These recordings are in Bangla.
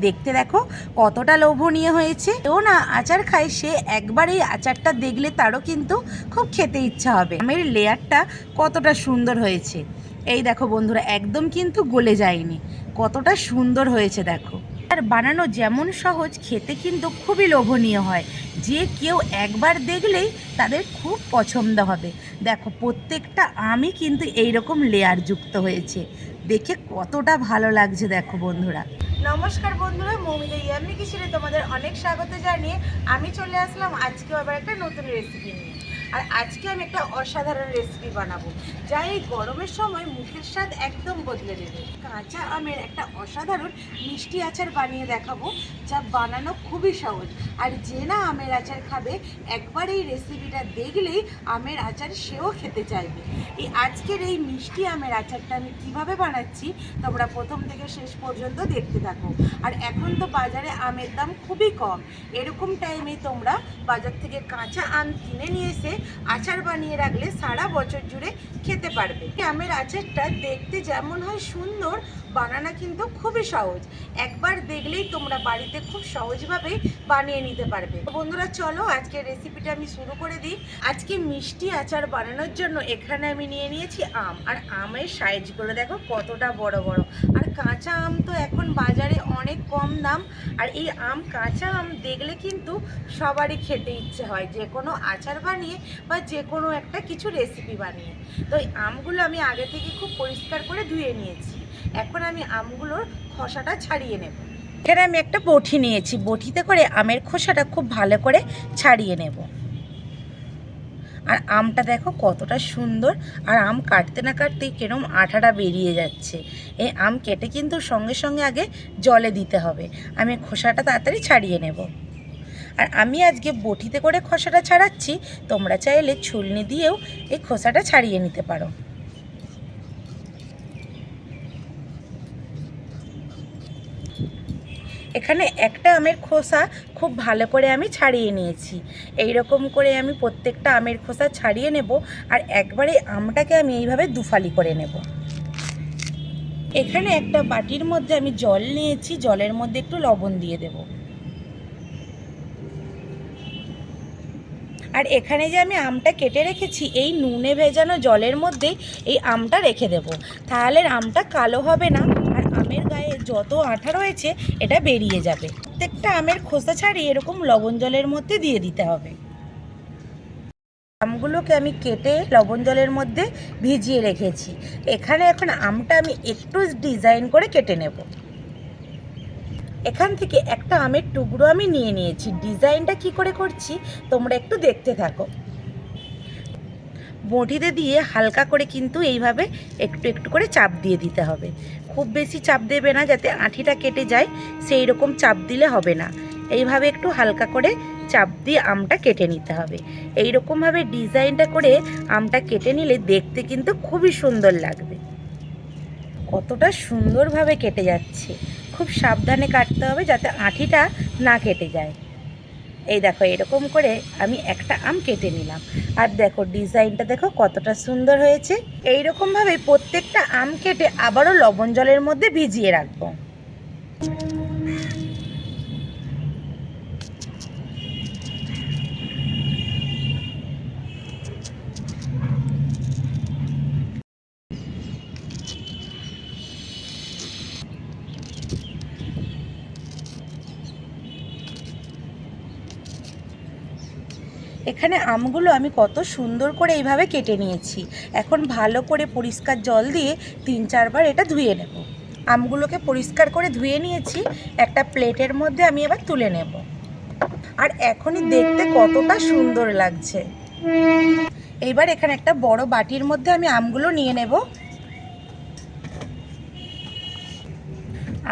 দেখতে দেখো, কতটা লোভনীয় হয়েছে। ও না, আচার খায় সে, একবার এই আচারটা দেখলে তারও কিন্তু খুব খেতে ইচ্ছা হবে। আমের লেয়ারটা কতটা সুন্দর হয়েছে। এই দেখো বন্ধুরা, একদম কিন্তু গলে যায়নি। কতটা সুন্দর হয়েছে, দেখো। আর বানানো যেমন সহজ, খেতে কিন্তু খুবই লোভনীয় হয়। যে কেউ একবার দেখলেই তাদের খুব পছন্দ হবে। দেখো, প্রত্যেকটা আমি কিন্তু এইরকম লেয়ার যুক্ত হয়েছে। দেখে কতটা ভালো লাগছে দেখো বন্ধুরা। নমস্কার বন্ধুরা, মৌমিতা ইয়ামি কিচেনে তোমাদের অনেক স্বাগত জানিয়ে আমি চলে আসলাম আজকে আবার একটা নতুন রেসিপি নিয়ে। আর আজকে আমি একটা অসাধারণ রেসিপি বানাবো। যা এই গরমের সময় মুখের স্বাদ একদম বদলে দেবে। কাঁচা আমের একটা অসাধারণ মিষ্টি আচার বানিয়ে দেখাবো, যা বানানো খুবই সহজ। আর যে না আমের আচার খাবে, একবার এই রেসিপিটা দেখলেই আমের আচার সেও খেতে চাইবে। এই আজকের এই মিষ্টি আমের আচারটা আমি কীভাবে বানাচ্ছি, তোমরা প্রথম থেকে শেষ পর্যন্ত দেখতে থাকো। আর এখন তো বাজারে আমের দাম খুবই কম। এরকম টাইমে তোমরা বাজার থেকে কাঁচা আম কিনে নিয়ে এসে আচার বানিয়ে রাখলে সারা বছর জুড়ে খেতে পারবে। আমের আচারটা দেখতে যেমন হয় সুন্দর, বানানো কিন্তু খুবই সহজ। একবার দেখলেই তোমরা বাড়িতে খুব সহজভাবে বানিয়ে নিতে পারবে। বন্ধুরা, চলো আজকে রেসিপিটা আমি শুরু করে দিই। আজকে মিষ্টি আচার বানানোর জন্য এখানে আমি নিয়ে নিয়েছি আম। আর আমের সাইজগুলো দেখো কতটা বড় বড়। আর কাঁচা আম তো এখন বাজারে অনেক কম দাম। আর এই আম, কাঁচা আম দেখলে কিন্তু সবারই খেতে ইচ্ছে হয়। যে কোনো আচার বানিয়ে বা যে কোনো একটা কিছু রেসিপি বানিয়ে। তো এই আমগুলো আমি আগে থেকে খুব পরিষ্কার করে ধুয়ে নিয়েছি। এখন আমি আমগুলোর খোসাটা ছাড়িয়ে নেব। এখানে আমি একটা বটি নিয়েছি। বটিতে করে আমের খোসাটা খুব ভালো করে ছাড়িয়ে নেব। আর আমটা দেখো কতটা সুন্দর। আর আম কাটতে না কাটতেই কিরম আঠাটা বেরিয়ে যাচ্ছে। এই আম কেটে কিন্তু সঙ্গে সঙ্গে আগে জলে দিতে হবে। আমি খোসাটা তাড়াতাড়ি ছাড়িয়ে নেব। আর আমি আজকে বটিতে করে খোসাটা ছাড়াচ্ছি। তোমরা চাইলে ছুলনি দিয়েও এই খোসাটা ছাড়িয়ে নিতে পারো। এখানে একটা আমের খোসা খুব ভালো করে আমি ছাড়িয়ে নিয়েছি। এই রকম করে আমি প্রত্যেকটা আমের খোসা ছাড়িয়ে নেব আর একবারে আমটাকে আমি এইভাবে দুফালি করে নেব। এখানে একটা বাটির মধ্যে আমি জল নিয়েছি, জলের মধ্যে একটু লবণ দিয়ে দেব। আর এখানে যে আমি আমটা কেটে রেখেছি, এই নুনে ভেজানো জলের মধ্যেই এই আমটা রেখে দেব। তাহলে আমটা কালো হবে না। আমের গায়ে যত আঠা রয়েছে, এটা বেরিয়ে যাবে। প্রত্যেকটা আমের খোসা ছাড়িয়ে এরকম লবণ জলের মধ্যে দিয়ে দিতে হবে। আমগুলোকে আমি কেটে লবণ জলের মধ্যে ভিজিয়ে রেখেছি। এখানে এখন আমটা আমি একটু ডিজাইন করে কেটে নেব। এখান থেকে একটা আমের টুকরো আমি নিয়ে নিয়েছি। ডিজাইনটা কি করে করছি, তোমরা একটু দেখতে থাকো। বটিতে দিয়ে হালকা করে কিন্তু এইভাবে একটু একটু করে চাপ দিয়ে দিতে হবে। খুব বেশি চাপ দেবে না যাতে আঁঠিটা কেটে যায় সেই রকম চাপ দিলে হবে না। এইভাবে একটু হালকা করে চাপ দিয়ে আমটা কেটে নিতে হবে। এই রকমভাবে ডিজাইনটা করে আমটা কেটে নিলে দেখতে কিন্তু খুবই সুন্দর লাগবে। কতটা সুন্দরভাবে কেটে যাচ্ছে। খুব সাবধানে কাটতে হবে যাতে আঁঠিটা না কেটে যায়। এই দেখো, এরকম করে আমি একটা আম কেটে নিলাম। আর দেখো, ডিজাইনটা দেখো কতটা সুন্দর হয়েছে। এই রকমভাবে প্রত্যেকটা আম কেটে আবারও লবণ জলের মধ্যে ভিজিয়ে রাখব। এখানে আমগুলো আমি কত সুন্দর করে এইভাবে কেটে নিয়েছি। এখন ভালো করে পরিষ্কার জল দিয়ে তিন চারবার এটা ধুয়ে নেব। আমগুলোকে পরিষ্কার করে ধুয়ে নিয়েছি, একটা প্লেটের মধ্যে আমি এবার তুলে নেব। আর এখনই দেখতে কতটা সুন্দর লাগছে। এইবার এখানে একটা বড় বাটির মধ্যে আমি আমগুলো নিয়ে নেব।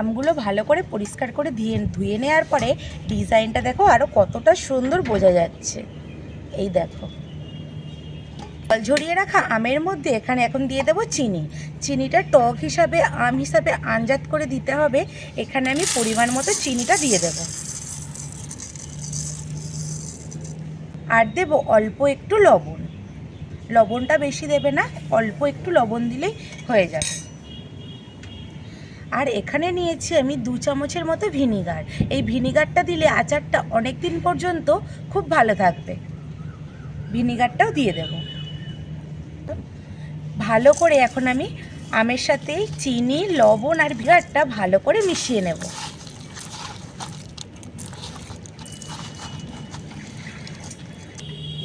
আমগুলো ভালো করে পরিষ্কার করে ধুয়ে ধুয়ে নেওয়ার পরে ডিজাইনটা দেখো আরও কতটা সুন্দর বোঝা যাচ্ছে। এই দেখো। জল ঝরিয়ে রাখা আমের মধ্যে এখানে এখন দিয়ে দেবো চিনি। চিনিটা টক হিসাবে, আম হিসাবে আঞ্জাত করে দিতে হবে। এখানে আমি পরিমাণ মতো চিনিটা দিয়ে দেব। আর দেব অল্প একটু লবণ। লবণটা বেশি দেবে না, অল্প একটু লবণ দিলেই হয়ে যাবে। আর এখানে নিয়েছি আমি দু চামচের মতো ভিনিগার। এই ভিনিগারটা দিলে আচারটা অনেক দিন পর্যন্ত খুব ভালো থাকবে। ভিনিগারটাও দিয়ে দেব। ভালো করে এখন আমি আমের সাথে চিনি, লবণ আর ভিগারটা ভালো করে মিশিয়ে নেব।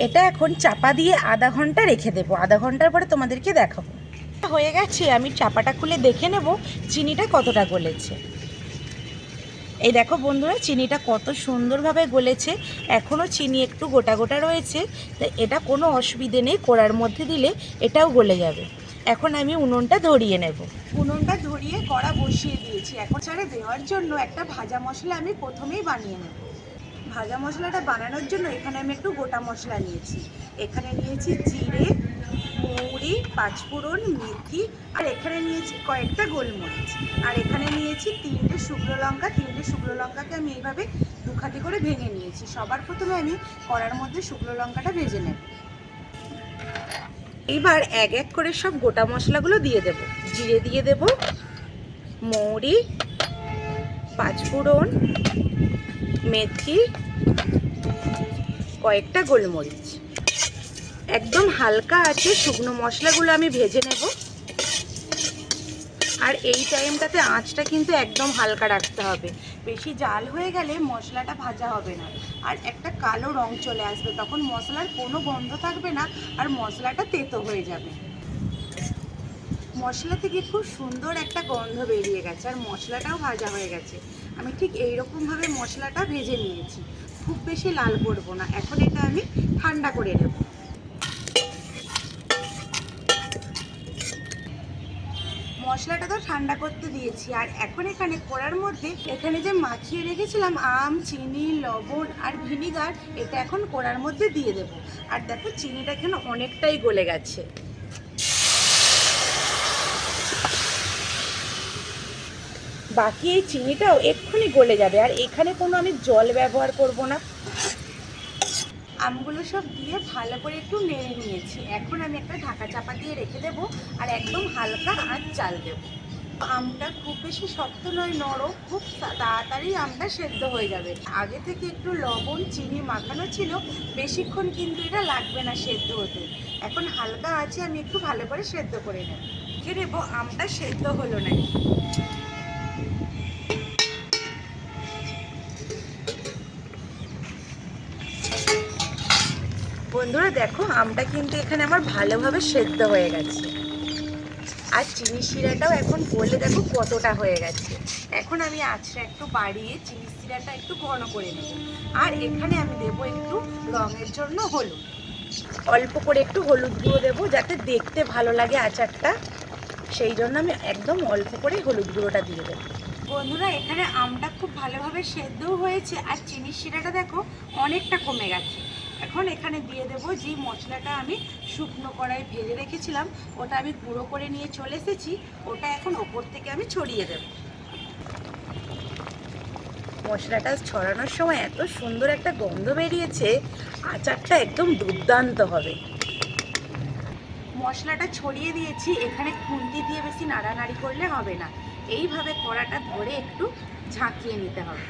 এটা এখন চাপা দিয়ে আধা ঘণ্টা রেখে দেবো। আধা ঘণ্টার পরে তোমাদেরকে দেখাবো। হয়ে গেছে, আমি চাপাটা খুলে দেখে নেব চিনিটা কতটা গলেছে। এই দেখো বন্ধুরা, চিনিটা কত সুন্দরভাবে গলেছে। এখনও চিনি একটু গোটা গোটা রয়েছে। তো এটা কোনো অসুবিধে নেই, কোড়ার মধ্যে দিলে এটাও গলে যাবে। এখন আমি উনুনটা ধরিয়ে নেব। উনুনটা ধরিয়ে কড়া বসিয়ে দিয়েছি। এখন ছাড়ে দেওয়ার জন্য একটা ভাজা মশলা আমি প্রথমেই বানিয়ে নেব। ভাজা মশলাটা বানানোর জন্য এখানে আমি একটু গোটা মশলা নিয়েছি। এখানে নিয়েছি জিরে মৌরি, পাঁচফোড়ন, মেথি আর এখানে নিয়েছি কয়েকটা গোলমরিচ। আর এখানে নিয়েছি তিনটে শুকনো লঙ্কা। তিনটে শুকনো লঙ্কাকে আমি এইভাবে দুখাতি করে ভেঙে নিয়েছি। সবার প্রথমে আমি কড়ার মধ্যে শুকনো লঙ্কাটা ভেজে নেব। এইবার এক এক করে সব গোটা মশলাগুলো দিয়ে দেব। জিরে দিয়ে দেব, মৌরি, পাঁচফোড়ন, মেথি, কয়েকটা গোলমরিচ। একদম হালকা আছে, শুকনো মশলাগুলো আমি ভেজে নেব। আর এই টাইমটাতে আঁচটা কিন্তু একদম হালকা রাখতে হবে। বেশি জাল হয়ে গেলে মশলাটা ভাজা হবে না। আর একটা কালো রং চলে আসবে, তখন মশলার কোনো গন্ধ থাকবে না আর মশলাটা তেতো হয়ে যাবে। মশলা থেকে খুব সুন্দর একটা গন্ধ বেরিয়ে গেছে আর মশলাটাও ভাজা হয়ে গেছে। আমি ঠিক এইরকমভাবে মশলাটা ভেজে নিয়েছি। খুব বেশি লাল করব না। এখন এটা আমি ঠান্ডা করে নেব। মশলাটা তো ঠান্ডা করতে দিয়েছি। আর এখন এখানে কড়ার মধ্যে এখানে যে মাখিয়ে রেখেছিলাম আম, চিনি, লবণ আর ভিনিগার, এটা এখন কড়ার মধ্যে দিয়ে দেবো। আর দেখো, চিনিটা এখানে অনেকটাই গলে গেছে। বাকি এই চিনিটাও এক্ষুনি গলে যাবে। আর এখানে কোনো আমি জল ব্যবহার করব না। আমগুলো সব দিয়ে ভালো করে একটু নেড়ে নিয়েছি। এখন আমি একটা ঢাকা চাপা দিয়ে রেখে দেবো আর একদম হালকা আঁচ চাল দেবো। আমটা খুব বেশি শক্ত নয়, নরম, খুব তাড়াতাড়ি আমটা সেদ্ধ হয়ে যাবে। আগে থেকে একটু লবণ, চিনি মাখানো ছিল, বেশিক্ষণ কিন্তু এটা লাগবে না সেদ্ধ হতে। এখন হালকা আছে, আমি একটু ভালো করে সেদ্ধ করে নেব। দেখে নেব আমটা সেদ্ধ হলো নাকি। বন্ধুরা দেখো, আমটা কিন্তু এখানে আমার ভালোভাবে সেদ্ধ হয়ে গেছে। আর চিনি শিরাটাও এখন বলে দেখো কতটা হয়ে গেছে। এখন আমি আঁচটা একটু বাড়িয়ে চিনি শিরাটা একটু ঘন করে নেব। আর এখানে আমি দেবো একটু রঙের জন্য হলুদ। অল্প করে একটু হলুদ গুঁড়ো দেবো যাতে দেখতে ভালো লাগে আচারটা। সেই জন্য আমি একদম অল্প করে হলুদ গুঁড়োটা দিয়ে দেবো। বন্ধুরা, এখানে আমটা খুব ভালোভাবে সেদ্ধও হয়েছে আর চিনি শিরাটা দেখো অনেকটা কমে গেছে। এখন এখানে দিয়ে দেব যে মশলাটা আমি শুকনো কড়াই ভেজে রেখেছিলাম, ওটা আমি গুঁড়ো করে নিয়ে চলে এসেছি, ওটা এখন ওপর থেকে আমি ছড়িয়ে দেব। মশলাটা ছড়ানোর সময় এত সুন্দর একটা গন্ধ বেরিয়েছে, আচারটা একদম দুর্দান্ত হবে। মশলাটা ছড়িয়ে দিয়েছি, এখানে খুন্তি দিয়ে বেশি নাড়ানাড়ি করলে হবে না। এইভাবে কড়াটা ধরে একটু ঝাঁকিয়ে নিতে হবে।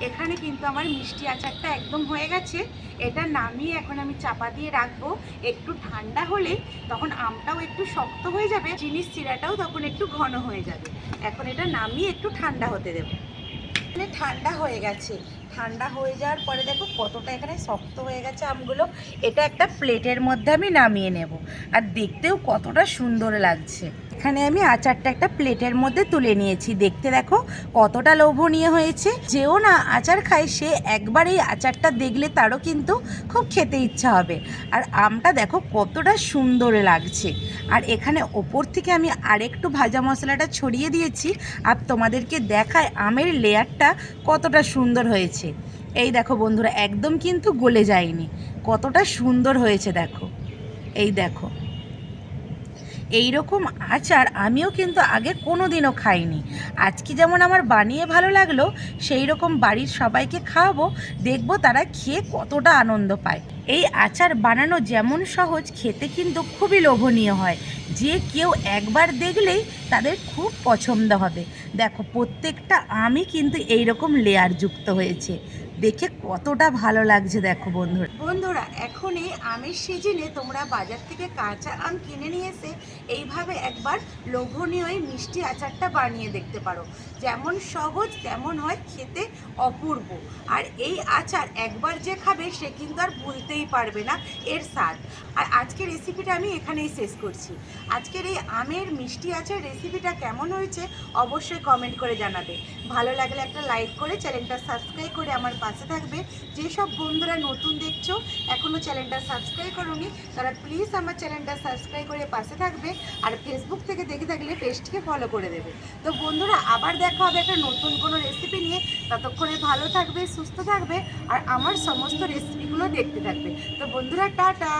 এখানে কিন্তু আমার মিষ্টি আচারটা একদম হয়ে গেছে। এটা নামিয়ে এখন আমি চাপা দিয়ে রাখব। একটু ঠান্ডা হলে তখন আমটাও একটু শক্ত হয়ে যাবে, চিনির চিরাটাও তখন একটু ঘন হয়ে যাবে। এখন এটা নামিয়ে একটু ঠান্ডা হতে দেবো। এখানে ঠান্ডা হয়ে গেছে। ঠান্ডা হয়ে যাওয়ার পরে দেখো কতটা এখানে শক্ত হয়ে গেছে আমগুলো। এটা একটা প্লেটের মধ্যে আমি নামিয়ে নেব। আর দেখতেও কতটা সুন্দর লাগছে। এখানে আমি আচারটা একটা প্লেটের মধ্যে তুলে নিয়েছি। দেখতে দেখো, কতটা লোভনীয় হয়েছে। যেও না আচার খায়, সে একবার এই আচারটা দেখলে তারও কিন্তু খুব খেতে ইচ্ছা হবে। আর আমটা দেখো, কতটা সুন্দর লাগছে। আর এখানে ওপর থেকে আমি আরেকটু ভাজা মশলাটা ছড়িয়ে দিয়েছি। আর তোমাদেরকে দেখায় আমের লেয়ারটা কতটা সুন্দর হয়েছে। এই দেখো বন্ধুরা, একদম কিন্তু গলে যায়নি। কতটা সুন্দর হয়েছে, দেখো। এই দেখো। এই রকম আচার আমিও কিন্তু আগে কোনো দিনও খাইনি। আজকে যেমন আমার বানিয়ে ভালো লাগল সেই রকম বাড়ির সবাইকে খাওয়াবো, দেখব তারা খেয়ে কতটা আনন্দ পায়। এই আচার বানানো যেমন সহজ, খেতে কিন্তু খুবই লোভনীয় হয়। যে কেউ একবার দেখলেই তাদের খুব পছন্দ হবে। দেখো, প্রত্যেকটা আমই কিন্তু এইরকম লেয়ার যুক্ত হয়েছে। দেখে কতটা ভালো লাগছে দেখো বন্ধুরা। বন্ধুরা এখন এই আমের সিজনে তোমরা বাজার থেকে কাঁচা আম কিনে নিয়ে এসে এইভাবে একবার লোভনীয় এই মিষ্টি আচারটা বানিয়ে দেখতে পারো। যেমন সহজ, তেমন হয় খেতে অপূর্ব। আর এই আচার একবার যে খাবে সে কিন্তু আর ভুলতেই পারবে না, এর স্বাদ। আর আজকের রেসিপিটা আমি এখানেই শেষ করছি। আজকের এই আমের মিষ্টি আচার রেসিপিটা কেমন হয়েছে অবশ্যই কমেন্ট করে জানাবে। ভালো লাগলে একটা লাইক করে চ্যানেলটা সাবস্ক্রাইব করে আমার পাশে থাকবে। যেসব বন্ধুরা নতুন দেখছ এখনও চ্যানেলটা সাবস্ক্রাইব করোনি, তারা প্লিজ আমার চ্যানেলটা সাবস্ক্রাইব করে পাশে থাকবে আর ফেসবুক থেকে দেখে থাকলে পেজটিকে ফলো করে দেবে। তো বন্ধুরা, আবার দেখা হবে একটা নতুন কোনো রেসিপি নিয়ে। ততক্ষণে ভালো থাকবে, সুস্থ থাকবে আর আমার সমস্ত রেসিপিগুলো দেখতে থাকবে। তো বন্ধুরা, টাটা!